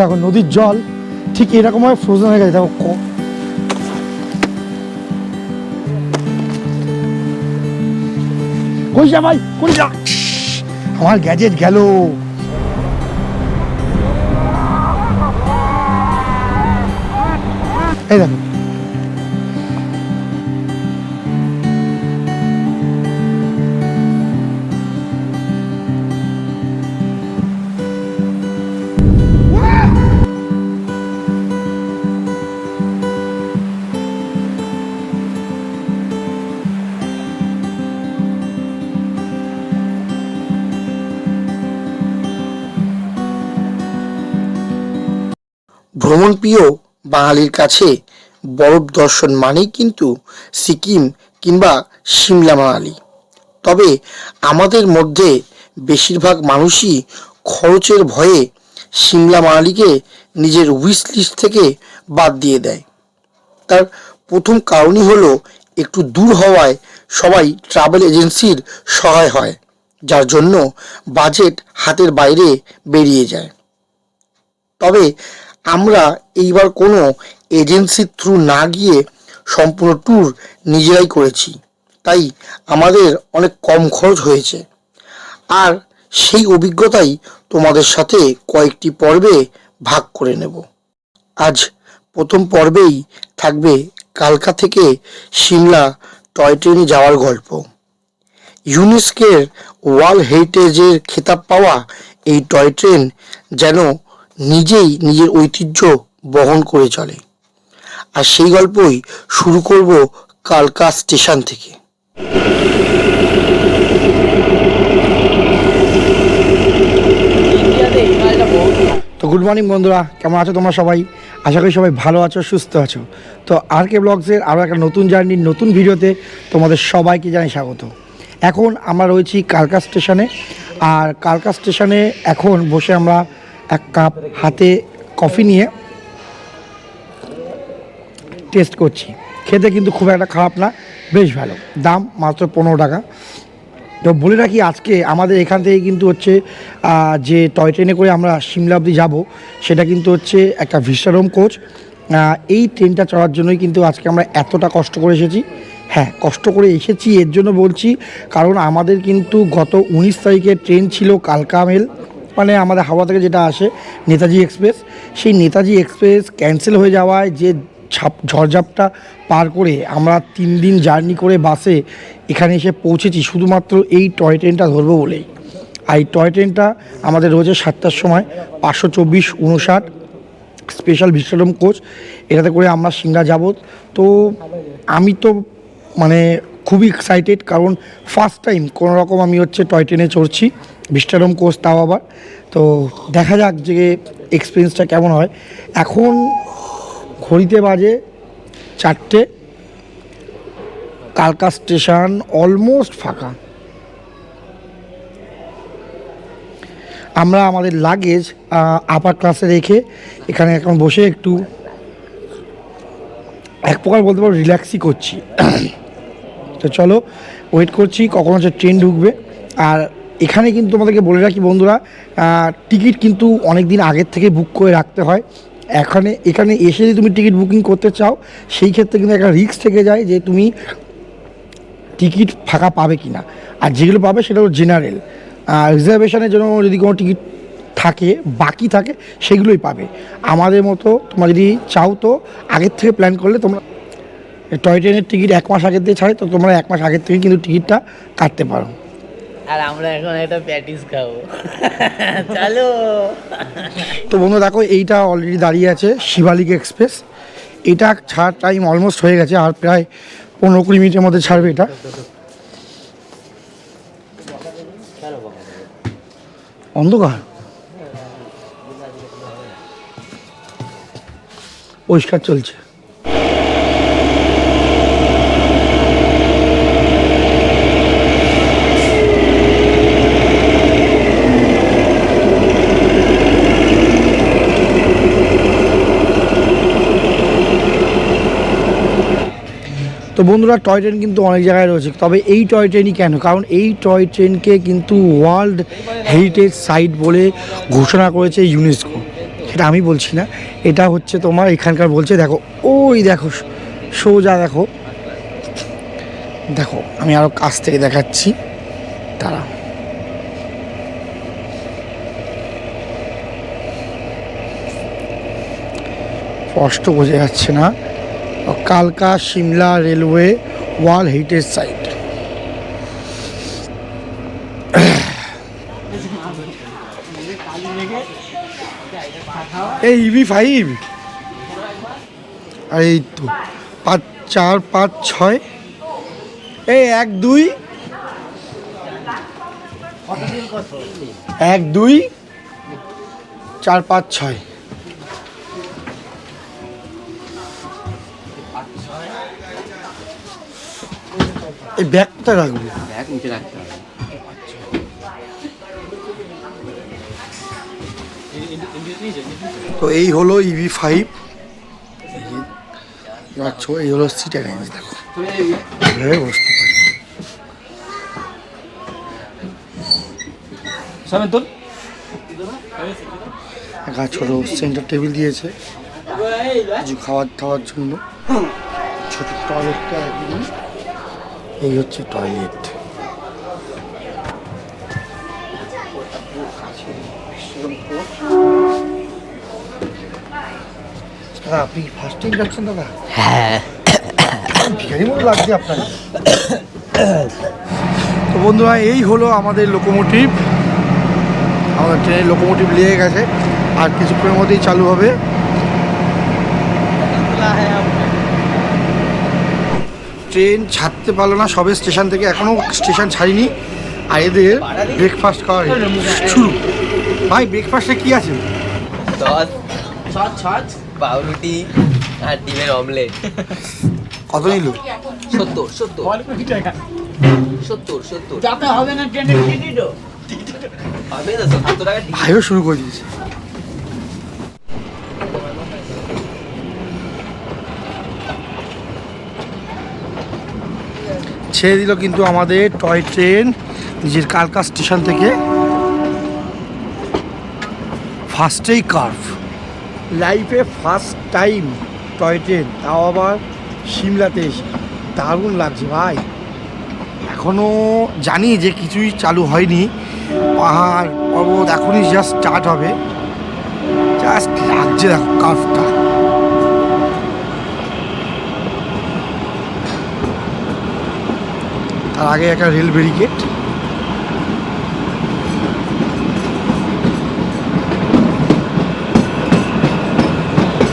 দেখো, নদীর জল, ঠিক এরকমভাবে ফ্রোজেন হয়ে গেছে, দেখো কই যা ভাই, কই যা? আমার গ্যাজেট গেল। এই দেখো ভ্রমণপ্রিয় বাঙালির কাছে বরফ দর্শন মানেই কিন্তু সিকিম কিংবা সিমলা মানালি। তবে আমাদের মধ্যে বেশিরভাগ মানুষই খরচের ভয়ে সিমলা মানালিকে নিজের উইশ লিস্ট থেকে বাদ দিয়ে দেয়। তার প্রথম কারণই হলো একটু দূর হওয়ায় সবাই ট্রাভেল এজেন্সির সহায় হয়, যার জন্য বাজেট হাতের বাইরে বেরিয়ে যায়। তবে আমরা এইবার কোনো এজেন্সির থ্রু না গিয়ে সম্পূর্ণ ট্যুর নিজেরাই করেছি। তাই আমাদের অনেক কম খরচ হয়েছে। আর সেই অভিজ্ঞতাই তোমাদের সাথে কয়েকটি পর্বে ভাগ করে নেব। আজ প্রথম পর্বেই থাকবে কালকা থেকে সিমলা টয় ট্রেনে যাওয়ার গল্প। ইউনেস্কের ওয়ার্ল্ড হেরিটেজের খেতাব পাওয়া এই টয় ট্রেন যেন নিজেই নিজের ঐতিহ্য বহন করে চলে। আর সেই গল্পই শুরু করব কালকা স্টেশন থেকে। তো গুড মর্নিং বন্ধুরা, কেমন আছো তোমরা সবাই? আশা করি সবাই ভালো আছো, সুস্থ আছো। তো আর কে ব্লগসের আরও একটা নতুন জার্নির নতুন ভিডিওতে তোমাদের সবাইকে জানাই স্বাগত। এখন আমরা রয়েছি কালকা স্টেশনে, আর কালকা স্টেশনে এখন বসে আমরা এক কাপ হাতে কফি নিয়ে টেস্ট করছি। খেতে কিন্তু খুব একটা খারাপ না, বেশ ভালো। দাম মাত্র পনেরো টাকা। তো বলে রাখি আজকে আমাদের এখান থেকে কিন্তু হচ্ছে যে টয় ট্রেনে করে আমরা সিমলা অবধি যাব, সেটা কিন্তু হচ্ছে একটা ভিস্টারোম কোচ এই ট্রেনটা চড়ার জন্যই কিন্তু আজকে আমরা এতটা কষ্ট করে এসেছি। হ্যাঁ কষ্ট করে এসেছি, এর জন্য বলছি, কারণ আমাদের কিন্তু গত উনিশ তারিখে ট্রেন ছিল কালকা মেল। মানে আমাদের হাওড়া থেকে যেটা আসে নেতাজি এক্সপ্রেস, সেই নেতাজি এক্সপ্রেস ক্যান্সেল হয়ে যাওয়ায় যে ঝাপ ঝড়ঝাপটা পার করে আমরা তিন দিন জার্নি করে বাসে এখানে এসে পৌঁছেছি, শুধুমাত্র এই টয় ট্রেনটা ধরবো বলেই। আর এই টয় ট্রেনটা আমাদের রোজে সাতটার সময়, পাঁচশো চব্বিশ উনষাট স্পেশাল ভিস্টাডম কোচ এটাতে করে আমরা সিংড়া যাব তো আমি তো মানে খুবই এক্সাইটেড কারণ ফার্স্ট টাইম কোনো রকম আমি হচ্ছে টয় ট্রেনে চড়ছি ভিস্টাডম কোচ তাও আবার। তো দেখা যাক যে এক্সপিরিয়েন্সটা কেমন হয়। এখন ঘড়িতে বাজে চারটে। কালকা স্টেশন অলমোস্ট ফাঁকা। আমরা আমাদের লাগেজ আপার ক্লাসে রেখে এখানে এখন বসে একটু এক প্রকার বলতে পারো রিল্যাক্সই করছি। তো চলো ওয়েট করছি, কখন হচ্ছে ট্রেন ঢুকবে। আর এখানে কিন্তু তোমাদেরকে বলে রাখি বন্ধুরা টিকিট কিন্তু অনেক দিন আগের থেকে বুক করে রাখতে হয়। এখানে এখানে এসে যদি তুমি টিকিট বুকিং করতে চাও, সেই ক্ষেত্রে কিন্তু একটা রিস্ক থেকে যায় যে তুমি টিকিট ফাঁকা পাবে কি না আর যেগুলো পাবে সেটা হলো জেনারেল রিজার্ভেশনের জন্য যদি কোনো টিকিট থাকে, বাকি থাকে, সেগুলোই পাবে। আমাদের মতো তোমরা যদি চাও তো, আগের থেকে প্ল্যান করলে তোমরা টয় ট্রেনের টিকিট এক মাস আগের দিয়ে ছাড়ে তো তোমরা এক মাস আগের থেকে কিন্তু টিকিটটা কাটতে পারো। আর আমরা এখন একটা প্যাটিস খাব। চলো। তো বন্ধু দেখো এইটা অলরেডি দাঁড়িয়ে আছে শিবালিক এক্সপ্রেস। এটা ছাড় টাইম অলমোস্ট হয়ে গেছে আর প্রায় পনেরো কুড়ি মিনিটের মধ্যে ছাড়বে এটা। অন্ধকার? পরিষ্কার চলছে। তো বন্ধুরা টয় ট্রেন কিন্তু অনেক জায়গায় রয়েছে। তবে এই টয় ট্রেনই কেন? কারণ এই টয় ট্রেনকে কিন্তু ওয়ার্ল্ড হেরিটেজ সাইট বলে ঘোষণা করেছে ইউনেস্কো সেটা আমি বলছি না। এটা হচ্ছে তোমার এখানকার বলছে, দেখো, ওই দেখো, সোজা দেখো। দেখো, আমি আরও কাছ থেকে দেখাচ্ছি। তারা স্পষ্ট বোঝা যাচ্ছে না। কালকা Shimla railway world heritage site এই ইভি ফাইভ আর এই তো পাঁচ চার পাঁচ ছয় এই এক দুই এক দুই চার পাঁচ ছয় এই ব্যাগটা রাখব। ব্যাগ নিচে রাখতে হবে। তো এই হলো ইভি ফাইভ পাচ্ছ এই হলো সিট অ্যারেঞ্জ দেখো। বসতে পারি। একটা ছোট সেন্টার টেবিল দিয়েছে। কিছু খাবার খাওয়ার জন্য। ছোট টয়লেটটা একদম। এই হচ্ছে টয়লেট আপনি ফার্স্ট টাইম যাচ্ছেন দাদা? হ্যাঁ। ভিখারি মতো লাগছে আপনাকে তো বন্ধুরা এই হলো আমাদের লোকোমোটিভ আমাদের ট্রেনের লোকোমোটিভ লেগে গেছে। আর কিছুক্ষণের মধ্যেই চালু হবে। ট্রেন ছাড়তে পারল না সবে স্টেশন থেকে এখনও স্টেশন ছাড়িনি। আর এদের ব্রেকফাস্ট খাওয়া শুরু। ভাই ব্রেকফাস্টে কি আছে? পাউরুটি আর ডিমের অমলেট কত নিল? সত্তর সত্তর। সত্তর সত্তর। হবে না ট্রেনের টিকিটও হবে না সত্তর টাকা ভাইও শুরু করে দিয়েছে। ছেড়ে দিল কিন্তু আমাদের টয় ট্রেন নিজের কালকা স্টেশন থেকে। ফার্স্টেই কার্ভ লাইফে ফার্স্ট টাইম টয় ট্রেন, তাও আবার সিমলাতে এসে। দারুণ লাগছে ভাই। এখনও জানি যে কিছুই চালু হয়নি। পাহাড়, পর্বত এখনই জাস্ট স্টার্ট হবে। জাস্ট লাগছে দেখো কার্ভটা তার আগে একটা রেল ব্যারিকেড।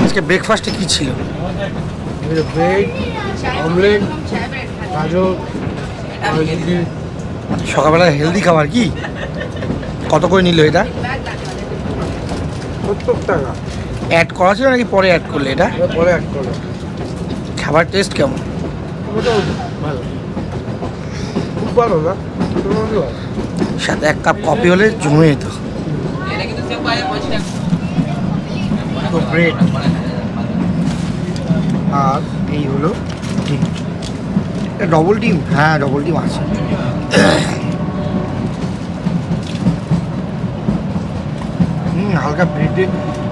আজকে ব্রেকফাস্টে কি ছিল? ব্রেড অমলেট গাজর সকালবেলা হেলদি খাবার কি? কত করে নিল এটা? সত্তর টাকা। অ্যাড করা ছিল নাকি পরে অ্যাড করলে এটা? পরে এক করে খাবার টেস্ট কেমন? মোটামুটি ভালো না সাথে এক কাপ কফি হলে জমে যেত। তো ব্রেড আর এই হলো ডিম। ডবল ডিম? হ্যাঁ ডবল ডিম আছে। হুম হালকা ব্রেডে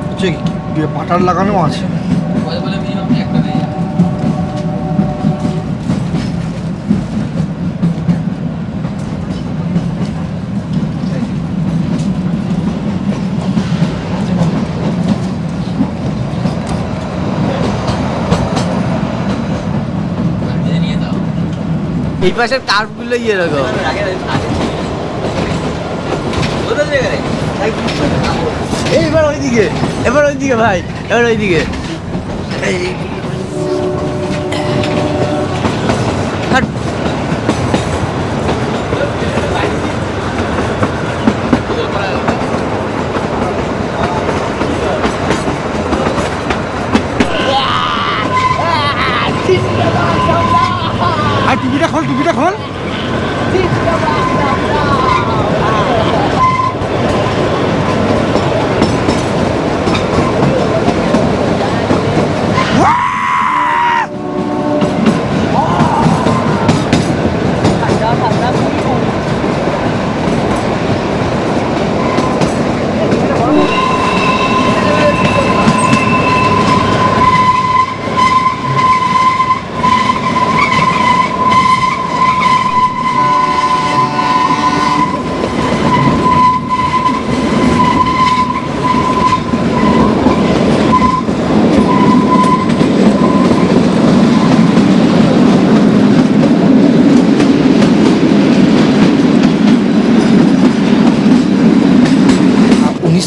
হচ্ছে বাটার লাগানো আছে বলে বলে মিনিমাম একটা হয়ে যাবে নিয়ে যাও এই পাশের কার্ভগুলো ইয়ে রকম এইবার ওইদিকে এবার ওইদিকে ভাই এবার ওইদিকে।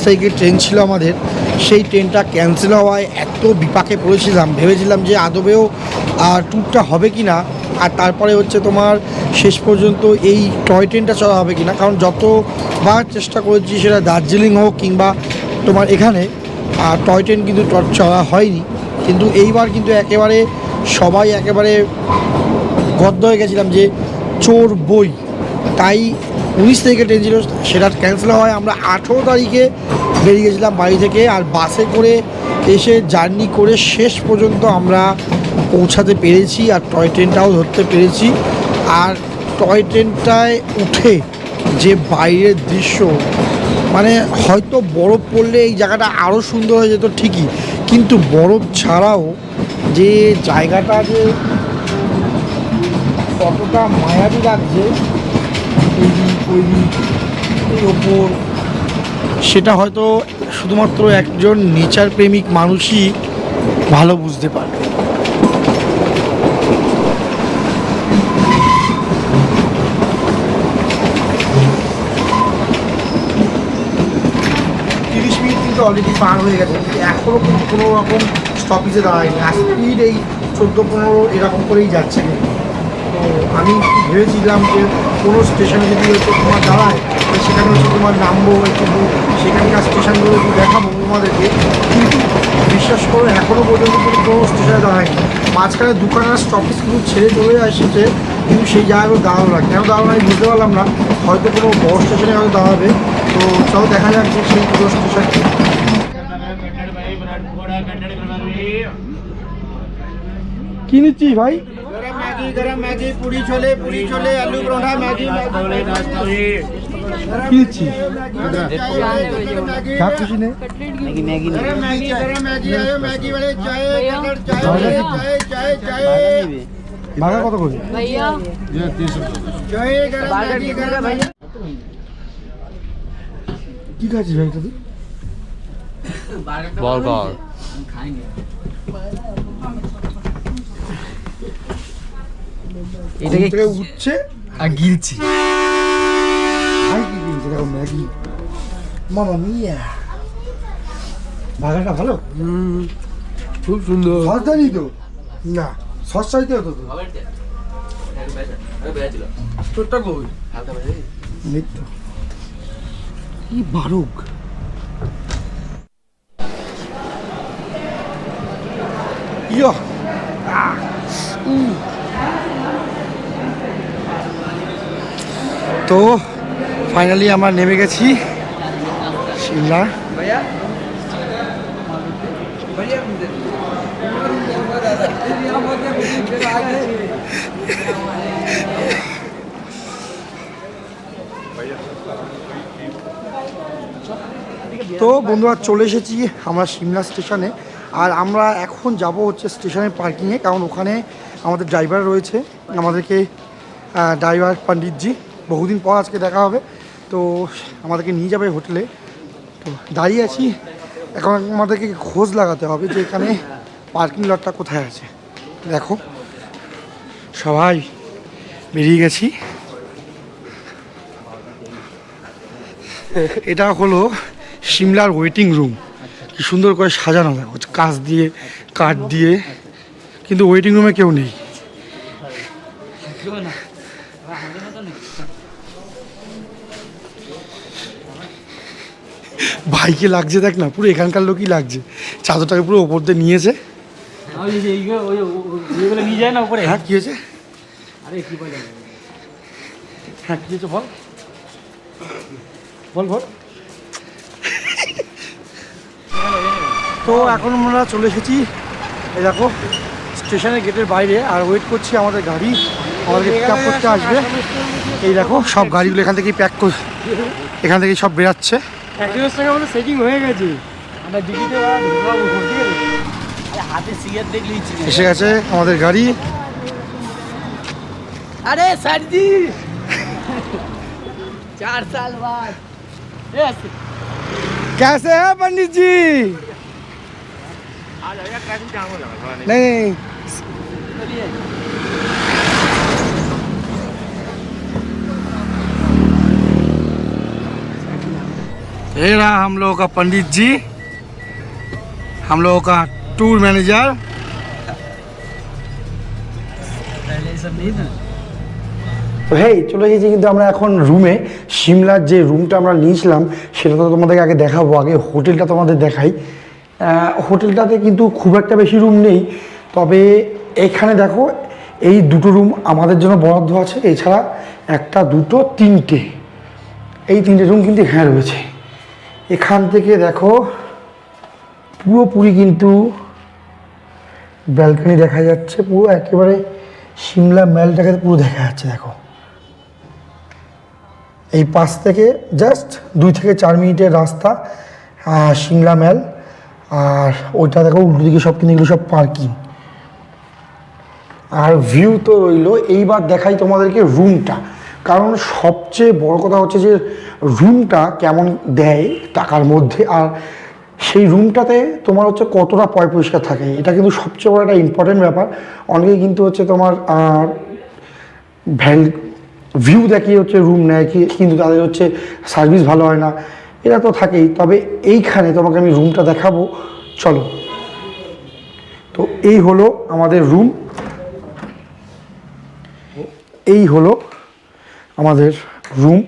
তারিখে ট্রেন ছিল আমাদের, সেই ট্রেনটা ক্যান্সেল হওয়ায় এত বিপাকে পড়েছিলাম, ভেবেছিলাম যে আদবেও আর ট্যুরটা হবে কি না আর তারপরে হচ্ছে তোমার শেষ পর্যন্ত এই টয় ট্রেনটা চলা হবে কি না কারণ যতবার চেষ্টা করেছি সেটা দার্জিলিং হোক কিংবা তোমার এখানে আর টয় ট্রেন কিন্তু চলা হয়নি, কিন্তু এইবার কিন্তু একেবারে সবাই একেবারে গদ্য হয়ে গেছিলাম যে চোর বই, তাই উনিশ তারিখে ট্রেন ছিল, সেটা ক্যান্সেল হয় আমরা আঠেরো তারিখে বেরিয়ে গেছিলাম বাড়ি থেকে আর বাসে করে এসে জার্নি করে শেষ পর্যন্ত আমরা পৌঁছাতে পেরেছি আর টয় ট্রেনটাও ধরতে পেরেছি। আর টয় ট্রেনটায় উঠে যে বাইরের দৃশ্য মানে হয়তো বরফ পড়লে এই জায়গাটা আরও সুন্দর হয়ে যেত ঠিকই, কিন্তু বরফ ছাড়াও যে জায়গাটা যে কতটা মায়াবী লাগছে ওপর সেটা হয়তো শুধুমাত্র একজন নেচার প্রেমিক মানুষই ভালো বুঝতে পারবে। তিরিশ মিনিট কিন্তু অলরেডি পার হয়ে গেছে এখনও কিন্তু কোনো রকম স্টপেজে দাঁড়ায়নি। আর স্পিড এই চোদ্দ, পনেরো এরকম করেই যাচ্ছে। তো আমি ভেবেছিলাম যে কোনো স্টেশনে যদি হচ্ছে তোমার দাঁড়ায় সেখানে হচ্ছে তোমার নামবো একটু সেখানকার স্টেশনগুলো একটু দেখাবো তোমাদেরকে। কিন্তু বিশ্বাস করো এখনও পর্যন্ত কিন্তু কোনো স্টেশনে দাঁড়ায়নি। মাঝখানে দোকানের স্টপেজ কিন্তু ছেড়ে চলে এসেছে কিন্তু সেই জায়গাগুলো দাঁড়ানো না। কেন দাঁড়ানো আমি বুঝতে পারলাম না। হয়তো কোনো বড় স্টেশনে হয়তো দাঁড়াবে। তো চলো দেখা যাক যে সেই পুরো স্টেশন কি নিচ্ছিস ভাই? मैगी गरम मैगी पूरी छोले पूरी छोले आलू परोठा मैगी কি নিচ্ছিস যা খুশি নে ম্যাগি ম্যাগি নেই गरम मैगी गरम मैगी आयो मैगी वाले चाय कलर चाय भागा चाय चाय चाय ভাড়া কত করে चाय गरम मैगी गरम भैया কি খাচ্ছিস ভাই এটা তুই বার্গার এটাকে উঠছে? আর গিলছি। ভাই কি কিনছে দেখো ম্যাগি মামা মিয়া। ভাগাটা ভালো? খুব সুন্দর। সস্তানি তো? না সস্তাইতে হতো তো। ছোট্ট কই? নিত্য কি বারুক। ইয়া। আহ, তো ফাইনালি আমরা নেমে গেছি। শিমলা। তো বন্ধুরা চলে এসেছি আমরা সিমলা স্টেশনে। আর আমরা এখন যাব হচ্ছে স্টেশনের পার্কিংয়ে কারণ ওখানে আমাদের ড্রাইভার রয়েছে, আমাদেরকে ড্রাইভার পণ্ডিতজি। বহুদিন পর আজকে দেখা হবে। তো আমাদেরকে নিয়ে যাবে হোটেলে। তো দাঁড়িয়ে আছি। এখন আমাদেরকে খোঁজ লাগাতে হবে যে এখানে পার্কিং লটটা কোথায় আছে। দেখো, সবাই বেরিয়ে গেছি। এটা হলো সিমলার ওয়েটিং রুম। কি সুন্দর করে সাজানো। দেখো, কাঁচ দিয়ে, কাঠ দিয়ে। কিন্তু ওয়েটিং রুমে কেউ নেই। ভাইকে লাগছে দেখ না পুরো এখানকার লোকই লাগছে। চাদরটাকে পুরো ওপর দিয়ে নিয়েছে। নিয়ে যায় না উপরে? হ্যাঁ কি হয়েছে? হ্যাঁ কি হয়েছে বল? বল বল। তো এখন আমরা চলে এসেছি এই দেখো স্টেশনের গেটের বাইরে আর ওয়েট করছি আমাদের গাড়ি। আমাদেরকে পিক আপ করতে আসবে। এই দেখো সব গাড়িগুলো এখান থেকেই প্যাক করে এখান থেকেই সব বেরাচ্ছে। একজনের সঙ্গে আমাদের সেটিং হয়ে গেছে আমরা ডিগিতে ঢুকবো ঠিক আছে আরে হাতে সিগারেট দেখলেই চিনি এসে গেছে আমাদের গাড়ি अरे सर जी चार साल बाद यस कैसे है पंडित जी नहीं ये रहा हम लोगों का पंडित जी हम लोगों का टूर मैनेजर তো হেই চলে এসেছি কিন্তু আমরা এখন রুমে সিমলার যে রুমটা আমরা নিয়েছিলাম সেটা তো তোমাদেরকে আগে দেখাবো আগে হোটেলটা তোমাদের দেখাই আহ, হোটেলটাতে কিন্তু খুব একটা বেশি রুম নেই তবে এখানে দেখো এই দুটো রুম আমাদের জন্য বরাদ্দ আছে এছাড়া একটা দুটো তিনটে এই তিনটে রুম কিন্তু এখানে রয়েছে এখান থেকে দেখো, পুরোপুরি কিন্তু ব্যালকনি দেখা যাচ্ছে, পুরো একেবারে সিমলা ম্যালটাকে পুরো দেখা যাচ্ছে, দেখো। এই পাশ থেকে জাস্ট দুই থেকে চার মিনিটের রাস্তা সিমলা ম্যাল আর ওইটা দেখো, উল্টো দিকে সব কিন্তু এগুলো সব পার্কিং আর ভিউ তো রইল। এইবার দেখাই তোমাদেরকে রুমটা কারণ সবচেয়ে বড় কথা হচ্ছে যে রুমটা কেমন দেয় টাকার মধ্যে, আর সেই রুমটাতে তোমার হচ্ছে কতটা পয় পরিষ্কার থাকে, এটা কিন্তু সবচেয়ে বড় একটা ইম্পর্টেন্ট ব্যাপার। অনেকে কিন্তু হচ্ছে তোমার ভ্যাল ভিউ দেখিয়ে হচ্ছে রুম নেয় কি, কিন্তু তাদের হচ্ছে সার্ভিস ভালো হয় না, এরা তো থাকেই। তবে এইখানে তোমাকে আমি রুমটা দেখাবো, চলো। তো এই হলো আমাদের রুম এই হলো আমাদের রুম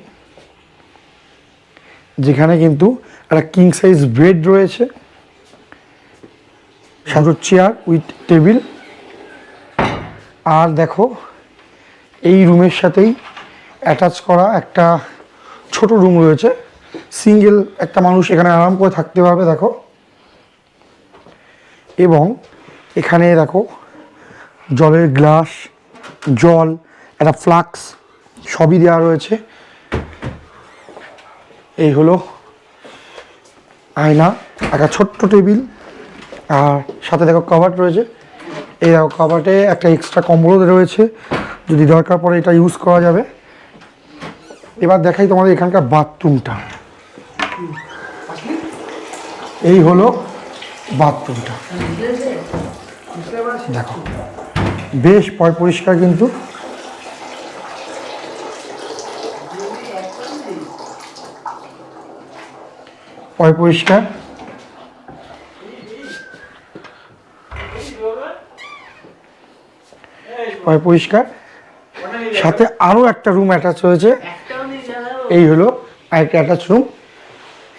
যেখানে কিন্তু একটা কিং সাইজ বেড রয়েছে। সাথে চেয়ার উইথ টেবিল আর দেখো, এই রুমের সাথেই অ্যাটাচ করা একটা ছোট রুম রয়েছে। সিঙ্গেল একটা মানুষ এখানে আরাম করে থাকতে পারবে, দেখো। এবং এখানে দেখো, জলের গ্লাস জল, একটা ফ্লাক্স সবই দেওয়া রয়েছে। এই হলো আয়না, একটা ছোট্ট টেবিল, আর সাথে দেখো কভার রয়েছে। এই দেখো কভারটে একটা এক্সট্রা কম্বলও রয়েছে, যদি দরকার পড়ে এটা ইউজ করা যাবে। এবার দেখাই তোমাদের এখানকার বাথরুমটা এই হলো বাথরুমটা দেখো, বেশ পরিষ্কার কিন্তু। পয় পরিষ্কার। পয় পরিষ্কার। সাথে আরও একটা রুম অ্যাটাচ হয়েছে। এই হলো আরেকটা অ্যাটাচ রুম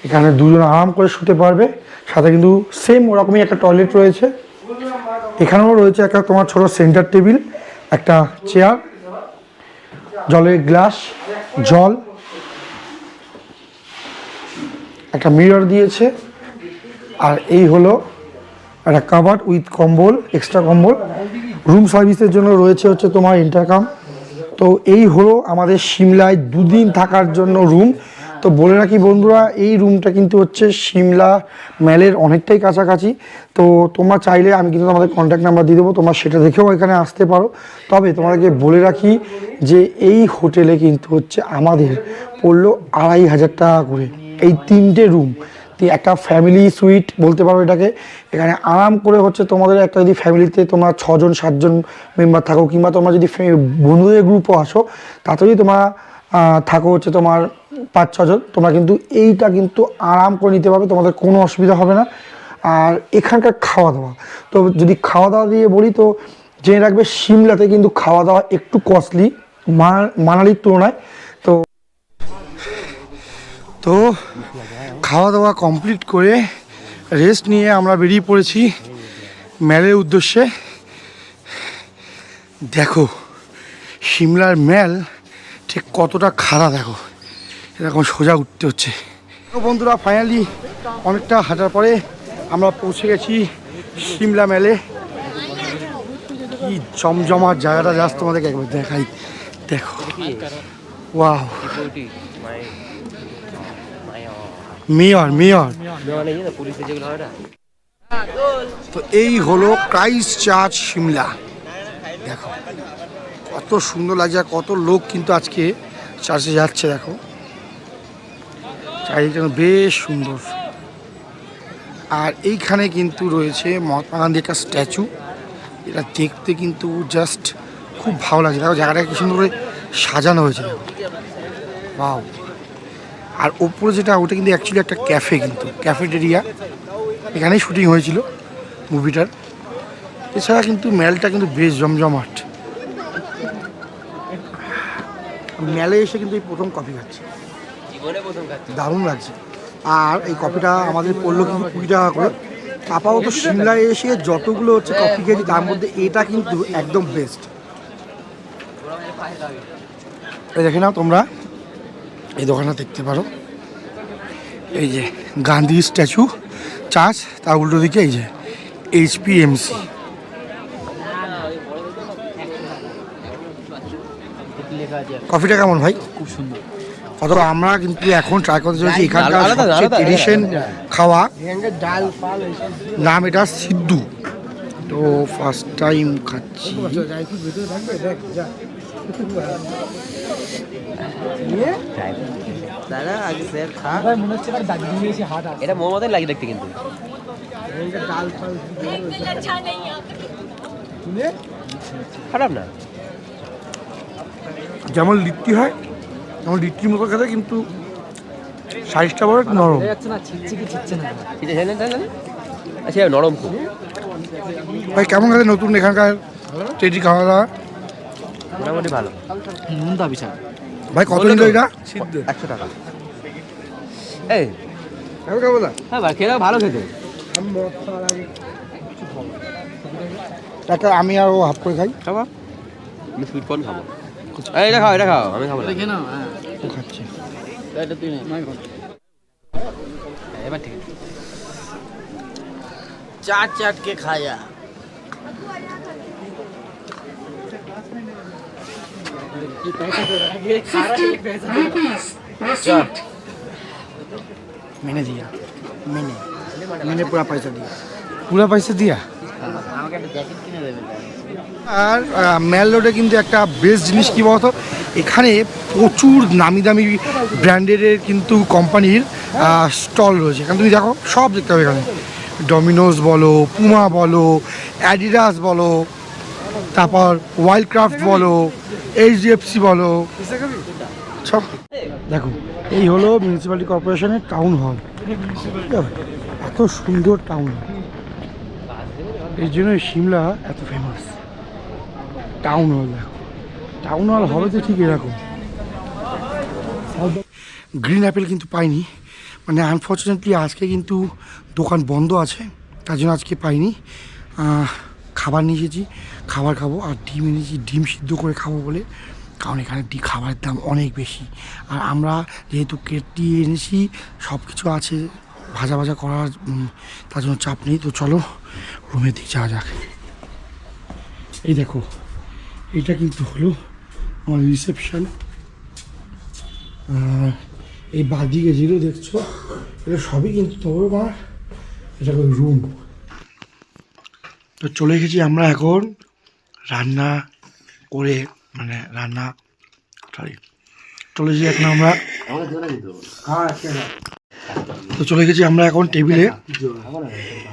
এখানে দুজন আরাম করে শুতে পারবে। সাথে কিন্তু সেম ওরকমই একটা টয়লেট রয়েছে। এখানেও রয়েছে একটা তোমার ছোট সেন্টার টেবিল একটা চেয়ার জলের গ্লাস জল। একটা মিরর দিয়েছে, আর এই হলো একটা কাভার্ড উইথ কম্বল এক্সট্রা কম্বল। রুম সার্ভিসের জন্য রয়েছে হচ্ছে তোমার ইন্টারকাম তো এই হলো আমাদের সিমলায় দুদিন থাকার জন্য রুম তো বলে রাখি বন্ধুরা, এই রুমটা কিন্তু হচ্ছে সিমলা ম্যালের অনেকটাই কাছাকাছি। তো তোমরা চাইলে, আমি কিন্তু তোমাদের কন্ট্যাক্ট নাম্বার দিয়ে দেবো, তোমরা সেটা দেখেও এখানে আসতে পারো। তবে তোমাদেরকে বলে রাখি যে এই হোটেলে কিন্তু হচ্ছে আমাদের পড়ল আড়াই হাজার টাকা করে। এই তিনটে রুম একটা ফ্যামিলি সুইট বলতে পারো এটাকে, এখানে আরাম করে হচ্ছে তোমাদের একটা যদি ফ্যামিলিতে তোমরা ছজন, সাতজন মেম্বার থাকো, কিংবা তোমরা যদি বন্ধুদের গ্রুপও আসো, তাতে যদি তোমরা থাকো হচ্ছে তোমার পাঁচ, ছজন, তোমরা কিন্তু এইটা কিন্তু আরাম করে নিতে পারবে, তোমাদের কোনো অসুবিধা হবে না। আর এখানকার খাওয়া দাওয়া তো যদি খাওয়া দাওয়া দিয়ে বলি, তো জেনে রাখবে, সিমলাতে কিন্তু খাওয়া দাওয়া একটু কস্টলি মানালির তুলনায়। তো খাওয়া দাওয়া কমপ্লিট করে রেস্ট নিয়ে আমরা বেরিয়ে পড়েছি ম্যালের উদ্দেশ্যে। দেখো, সিমলার ম্যাল ঠিক কতটা খাড়া দেখো, এরকম সোজা উঠতে হচ্ছে। বন্ধুরা ফাইনালি অনেকটা হাঁটার পরে আমরা পৌঁছে গেছি সিমলা ম্যালে কি জমজমার জায়গাটা জাস্ট তোমাদেরকে একবার দেখাই। দেখো ওয়াও মেয়র মেয়র। তো এই হলো ক্রাইস্ট চার্চ সিমলা। দেখো, কত সুন্দর লাগছে কত লোক কিন্তু আজকে চার্চে যাচ্ছে, দেখো। চারিদিকটা বেশ সুন্দর। আর এইখানে কিন্তু রয়েছে মহাত্মা গান্ধী একটা স্ট্যাচু। এটা দেখতে কিন্তু জাস্ট খুব ভালো লাগছে। দেখো জায়গাটা কি সুন্দর করে সাজানো হয়েছে। বাও আর ওপরে যেটা ওটা কিন্তু অ্যাকচুয়ালি একটা ক্যাফে কিন্তু ক্যাফেটেরিয়া এখানেই শুটিং হয়েছিল মুভিটার এছাড়া কিন্তু ম্যালটা কিন্তু বেশ জমজমাট ম্যালে এসে কিন্তু এই প্রথম কফি খাচ্ছি। দারুণ লাগছে। আর এই কফিটা আমাদের পড়ল কিন্তু কুড়ি টাকা করে। আপাতত সিমলায় এসে যতগুলো হচ্ছে কফি খেয়েছি তার মধ্যে এটা কিন্তু একদম বেস্ট দেখে নাও তোমরা। এই দোকানটা দেখতে পারো। এই যে গান্ধী স্ট্যাচু চার্চ তার উল্টো দিকে এই যে এইচপিএমসি কফিটা কেমন ভাই? খুব সুন্দর। কত আমরা কিন্তু এখন ট্রাই করতে চলেছি এখানকার আলাদা, সবচেয়ে আলাদা, ট্রেডিশন খাওয়া। নাম এটা সিদ্ধু। তো ফার্স্ট টাইম খাচ্ছি। স্যার খা। মনে হচ্ছে দাগ দিয়ে এসে এটা মোমো মতন লাগে দেখতে কিন্তু। ডাল খারাপ না। যেমন লিপ্তি হয় তেমন লিট্টির মতো খেতে কিন্তু সাইজটা বড় নরম। আচ্ছা নরম খুব। ভাই কেমন গেলে নতুন এখানকার টেডি খাওয়া দাওয়া মোটামুটি ভালো। নুনটা বিশাল ভাই কত নিল এটা? একশো টাকা। এই খাব হ্যাঁ ভাই খেতে ভালো খেতে। টাকা আমি আর ও হাফ করে খাই। খাব? সুইট কর্ন খাব। এই এটা খাও এটা খাও আমি খাব হ্যাঁ। এবার ঠিক আছে। চাট চাট কে খায়া। मैंने दिया मैंने मैंने पूरा पैसा दिया पूरा पैसा दिया আমাকে একটা জ্যাকেট কিনে দেবে আর ম্যাল রোডে কিন্তু একটা বেস্ট জিনিস কী বলতো এখানে প্রচুর নামি দামি ব্র্যান্ডেডের কিন্তু কোম্পানির স্টল রয়েছে এখানে তুমি দেখো সব দেখতে হবে এখানে ডমিনোস বলো পুমা বলো অ্যাডিডাস বলো তারপর ওয়াইল্ড ক্রাফট বলো এইচডিএফসি বলো সব। দেখো এই হলো মিউনিসিপ্যালিটি কর্পোরেশনের টাউন হল এত সুন্দর টাউন এর জন্য সিমলা এত ফেমাস টাউন হল দেখো। টাউন হল হবে তো ঠিক এরকম গ্রিন অ্যাপেল কিন্তু পাইনি। মানে আনফর্চুনেটলি আজকে কিন্তু দোকান বন্ধ আছে তার জন্য আজকে পাইনি। খাবার নিয়ে এসেছি। খাবার খাব আর ডিম এনেছি, ডিম সিদ্ধ করে খাব বলে। কারণ এখানে খাবারের দাম অনেক বেশি। আর আমরা যেহেতু কেটলি এনেছি সব কিছু আছে, ভাজা ভাজা করার তার জন্য চাপ নেই। তো চলো রুমের দিকে যাওয়া যাক। এই দেখো, এটা কিন্তু হলো আমার রিসেপশান এই বাদিকে যেগুলো দেখছ, এটা সবই কিন্তু তবে তোমার এটা রুম তো চলে এসেছি আমরা এখন রান্না করে মানে রান্না সরি চলে এসেছি এখন আমরা হ্যাঁ, তো চলে গেছি আমরা এখন টেবিলে।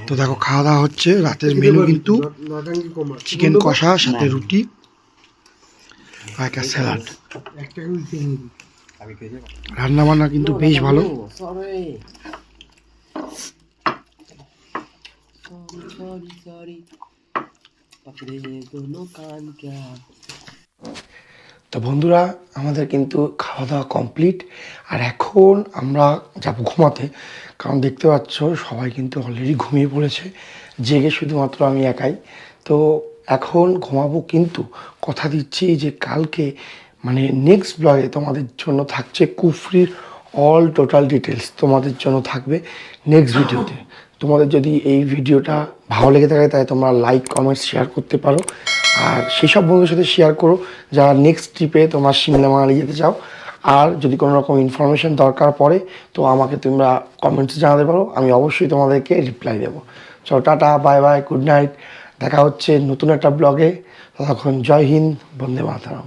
তো দেখো খাওয়া দাওয়া হচ্ছে রাতের মেনু কিন্তু চিকেন কষা সাথে রুটি আর একটা স্যালাড রান্না বান্না কিন্তু বেশ ভালো। তো বন্ধুরা, আমাদের কিন্তু খাওয়া দাওয়া কমপ্লিট আর এখন আমরা যাব ঘুমাতে, কারণ দেখতে পাচ্ছ সবাই কিন্তু অলরেডি ঘুমিয়ে পড়েছে। জেগে শুধুমাত্র আমি একাই। তো এখন ঘুমাবো কিন্তু। কথা দিচ্ছি যে কালকে মানে নেক্সট ব্লগে তোমাদের জন্য থাকছে কুফরির অল টোটাল ডিটেলস তোমাদের জন্য থাকবে নেক্সট ভিডিওতে তোমাদের যদি এই ভিডিওটা ভালো লেগে থাকে, তাই তোমরা লাইক কমেন্ট শেয়ার করতে পারো। আর সেসব বন্ধুদের সাথে শেয়ার করো, যারা নেক্সট ট্রিপে তোমার সিমলা মানালি যেতে চাও। আর যদি কোনো রকম ইনফরমেশন দরকার পড়ে, তো আমাকে তোমরা কমেন্টসে জানাতে পারো, আমি অবশ্যই তোমাদেরকে রিপ্লাই দেবো। চলো, tata bye bye good night দেখা হচ্ছে নতুন একটা ব্লগে ততক্ষণ জয় হিন্দ, বন্দে মাতারাম।